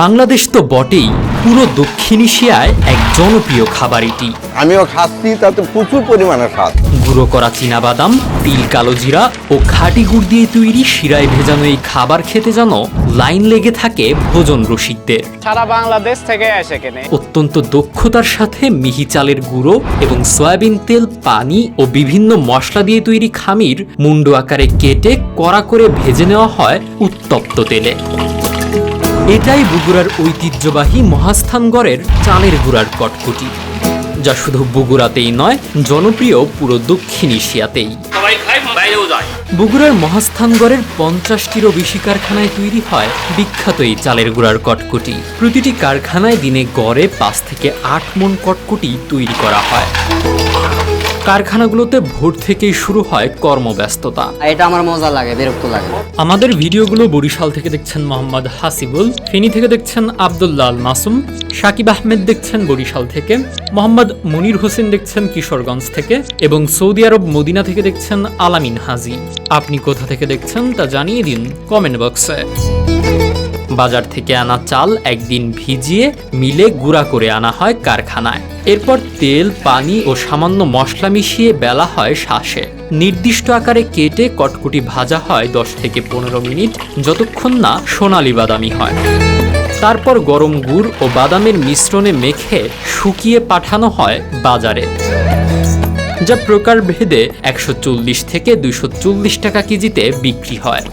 বাংলাদেশ তো বটেই পুরো দক্ষিণ এশিয়ায় এক জনপ্রিয় খাবার এটি আমিও খাচ্ছি তাতে প্রচুর পরিমাণে স্বাদ। গুঁড়ো করা চীনাবাদাম তিল কালো জিরা ও খাঁটি গুড় দিয়ে তৈরি শিরায় ভেজানো এই খাবার খেতে যেন লাইন লেগে থাকে ভোজন রসিকদের। সারা বাংলাদেশ থেকে এসে কেনে অত্যন্ত দক্ষতার সাথে মিহি চালের গুঁড়ো এবং সয়াবিন তেল পানি ও বিভিন্ন মশলা দিয়ে তৈরি খামির মুন্ডু আকারে কেটে কড়া করে ভেজে নেওয়া হয় উত্তপ্ত তেলে। এটাই বগুড়ার ঐতিহ্যবাহী মহাস্থানগড়ের চালের গুড়ার কটকুটি যা শুধু বগুড়াতেই নয় জনপ্রিয় পুরো দক্ষিণ এশিয়াতেই। বগুড়ার মহাস্থানগড়ের পঞ্চাশটিরও বেশি কারখানায় তৈরি হয় বিখ্যাত এই চালের গুঁড়ার কটকুটি। প্রতিটি কারখানায় দিনে গড়ে পাঁচ থেকে আট মন কটকুটি তৈরি করা হয়। কারখানাগুলোতে ভোর থেকেই শুরু হয় কর্মব্যস্ততা। এটা আমার মজা লাগে বিরক্ত লাগে। আমাদের ভিডিওগুলো বরিশাল থেকে দেখছেন মোহাম্মদ হাসিবুল ফেনী থেকে দেখছেন আব্দুল্লাহ আল মাসুম সাকিব আহমেদ দেখছেন বরিশাল থেকে মোহাম্মদ মনির হোসেন দেখছেন কিশোরগঞ্জ থেকে এবং সৌদি আরব মদিনা থেকে দেখছেন আলামিন হাজি। আপনি কোথা থেকে দেখছেন তা জানিয়ে দিন কমেন্ট বক্সে। বাজার থেকে আনা চাল একদিন ভিজিয়ে মিলে গুঁড়া করে আনা হয় কারখানায়। এরপর তেল, পানি ও সামান্য মশলা মিশিয়ে বেলা হয় শ্বাসে নির্দিষ্ট আকারে কেটে কটকুটি ভাজা হয় দশ থেকে পনেরো মিনিট, যতক্ষণ না সোনালি বাদামি হয়। তারপর গরম গুড় ও বাদামের মিশ্রণে মেখে শুকিয়ে পাঠানো হয় বাজারে। যা প্রকারভেদে একশো চল্লিশ থেকে চল্লিশ টাকা কেজিতে বিক্রি হয়।